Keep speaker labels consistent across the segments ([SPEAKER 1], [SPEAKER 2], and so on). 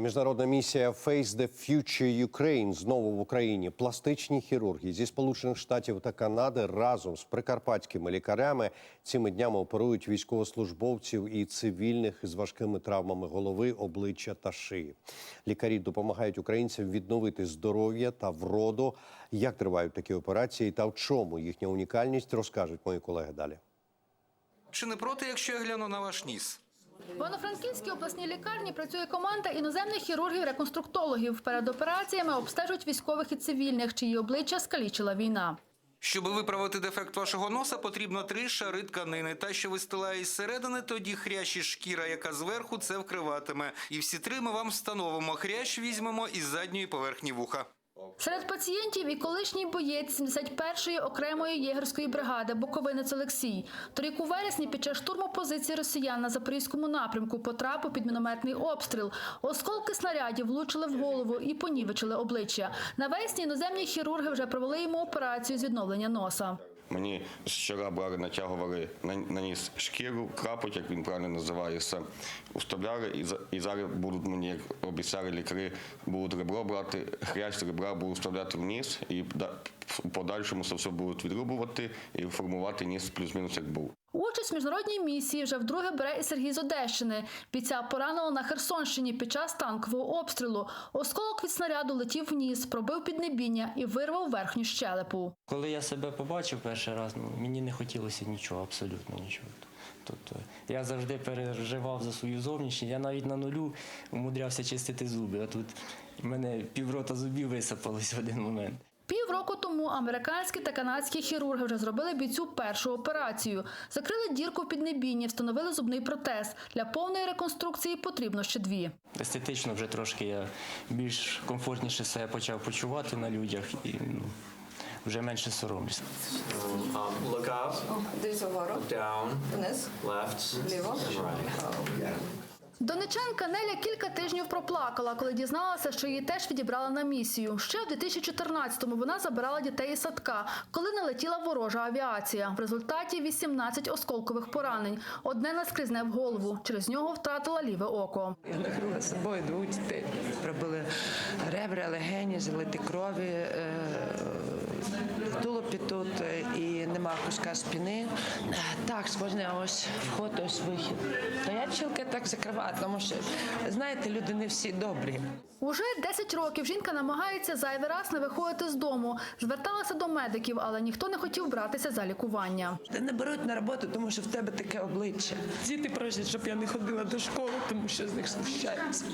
[SPEAKER 1] Міжнародна місія Face the Future Ukraine знову в Україні. Пластичні хірурги зі Сполучених Штатів та Канади разом з прикарпатськими лікарями цими днями оперують військовослужбовців і цивільних з важкими травмами голови, обличчя та шиї. Лікарі допомагають українцям відновити здоров'я та вроду. Як тривають такі операції та в чому їхня унікальність, розкажуть мої колеги далі.
[SPEAKER 2] Чи не проти, якщо я гляну на ваш ніс?
[SPEAKER 3] В Івано-Франківській обласній лікарні працює команда іноземних хірургів-реконструктологів. Перед операціями обстежують військових і цивільних, чиї обличчя скалічила війна.
[SPEAKER 2] Щоб виправити дефект вашого носа, потрібно три шари тканини. Та, що вистилає із середини, тоді хрящ і шкіра, яка зверху це вкриватиме. І всі три ми вам встановимо. Хрящ візьмемо із задньої поверхні вуха.
[SPEAKER 3] Серед пацієнтів і колишній боєць 71-ї окремої єгерської бригади Буковинець Олексій. Торік у вересні під час штурму позиції росіян на запорізькому напрямку потрапив під мінометний обстріл. Осколки снарядів влучили в голову і понівечили обличчя. Навесні іноземні хірурги вже провели йому операцію з відновлення носа.
[SPEAKER 4] Мені вчора брали, натягували на, ніс шкіру, крапоть, як він правильно називається, уставляли і, і зараз будуть мені, як обіцяли лікарі, будуть ребро брати, хрящ ребра будуть вставляти в ніс і в подальшому це все будуть відрубувати і формувати ніс плюс-мінус як був.
[SPEAKER 3] Участь в міжнародній місії вже вдруге бере і Сергій з Одещини. Бійця поранило на Херсонщині під час танкового обстрілу. Осколок від снаряду летів вниз, пробив піднебіння і вирвав верхню щелепу.
[SPEAKER 5] Коли я себе побачив перший раз, ну, мені не хотілося нічого, абсолютно нічого. Тобто я завжди переживав за свою зовнішність. Я навіть на нулю умудрявся чистити зуби. А тут в мене піврота зубів висипалось в один момент.
[SPEAKER 3] Півроку тому американські та канадські хірурги вже зробили бійцю першу операцію. Закрили дірку в піднебінні, встановили зубний протез. Для повної реконструкції потрібно ще дві.
[SPEAKER 5] Естетично вже трошки я більш комфортніше себе почав почувати на людях і ну, вже менше соромлюся.
[SPEAKER 6] Um, look up,
[SPEAKER 7] Дивіться вгору,
[SPEAKER 6] down,
[SPEAKER 7] вниз,
[SPEAKER 6] right.
[SPEAKER 3] Донечанка Неля кілька тижнів проплакала, коли дізналася, що її теж відібрали на місію. Ще в 2014-му вона забирала дітей із садка, коли налетіла ворожа авіація. В результаті 18 осколкових поранень. Одне наскрізне в голову. Через нього втратила ліве око.
[SPEAKER 8] Я накрила собою двох дітей. Пробили ребра, легені, залити крові, е, тулупі тут е, і нема куска спини. Так, можна ось вход, ось вихід. То я пчілки так закриваю, тому що, знаєте, люди не всі добрі.
[SPEAKER 3] Уже 10 років жінка намагається зайвий раз не виходити з дому. Зверталася до медиків, але ніхто не хотів братися за лікування.
[SPEAKER 8] Ти не беруть на роботу, тому що в тебе таке обличчя. Діти просять, щоб я не ходила до школи, тому що з них знущаються.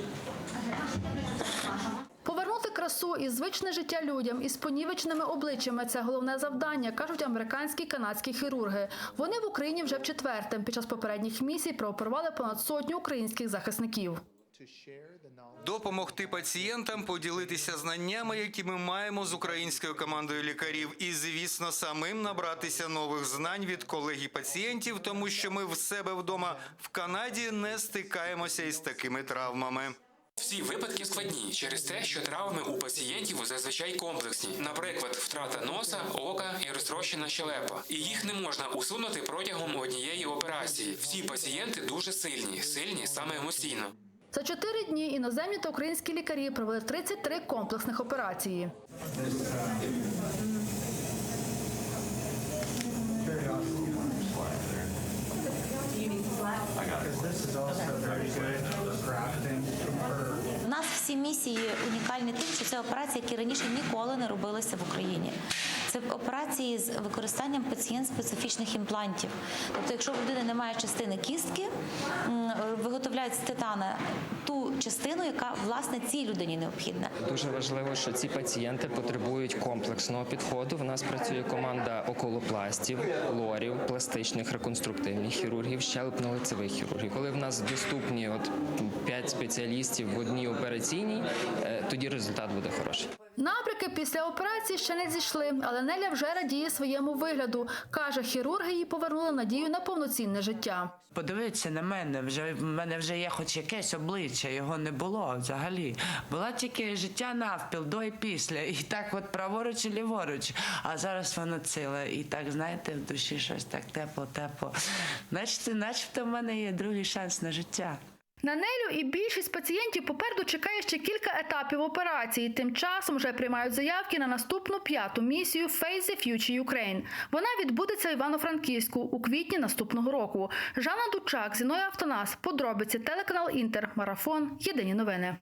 [SPEAKER 3] Красу і звичне життя людям із понівеченими обличчями це головне завдання, кажуть американські канадські хірурги. Вони в Україні вже в четверте. Під час попередніх місій прооперували понад сотню українських захисників.
[SPEAKER 2] Допомогти пацієнтам поділитися знаннями, які ми маємо з українською командою лікарів, і звісно, самим набратися нових знань від колег і пацієнтів, тому що ми в себе вдома в Канаді не стикаємося із такими травмами.
[SPEAKER 9] Всі випадки складні через те, що травми у пацієнтів зазвичай комплексні, наприклад, втрата носа, ока і розтрощена щелепа. І їх не можна усунути протягом однієї операції. Всі пацієнти дуже сильні, сильні саме емоційно.
[SPEAKER 3] За чотири дні іноземні та українські лікарі провели 33 комплексних операції.
[SPEAKER 10] У нас всі місії унікальні тим, що це операції, які раніше ніколи не робилися в Україні. Це операції з використанням пацієнт специфічних імплантів. Тобто, якщо в людини немає частини кістки, виготовляють з титана ту частину, яка власне цій людині необхідна.
[SPEAKER 11] Дуже важливо, що ці пацієнти потребують комплексного підходу. В нас працює команда околопластів, лорів, пластичних реконструктивних хірургів, щелепно-лицевих хірургів. Коли в нас доступні от 5 спеціалістів в одній операційній, е, тоді результат буде хороший.
[SPEAKER 3] Набряки після операції ще не зійшли, але Неля вже радіє своєму вигляду. Каже, хірурги їй повернули надію на повноцінне життя.
[SPEAKER 8] Подивіться на мене, вже в мене вже є хоч якесь обличчя, його не було взагалі. Була тільки життя навпіл, до і після, і так от праворуч і ліворуч. А зараз воно ціле. І так, знаєте, в душі щось так тепло, тепло. Начебто, начебто в мене є другий шанс на життя.
[SPEAKER 3] На Нелю і більшість пацієнтів попереду чекає ще кілька етапів операції. Тим часом вже приймають заявки на наступну п'яту місію Face the Future Ukraine. Вона відбудеться в Івано-Франківську у квітні наступного року. Жанна Дучак, Зіноя Автонас, подробиці телеканал Інтер, марафон. Єдині новини.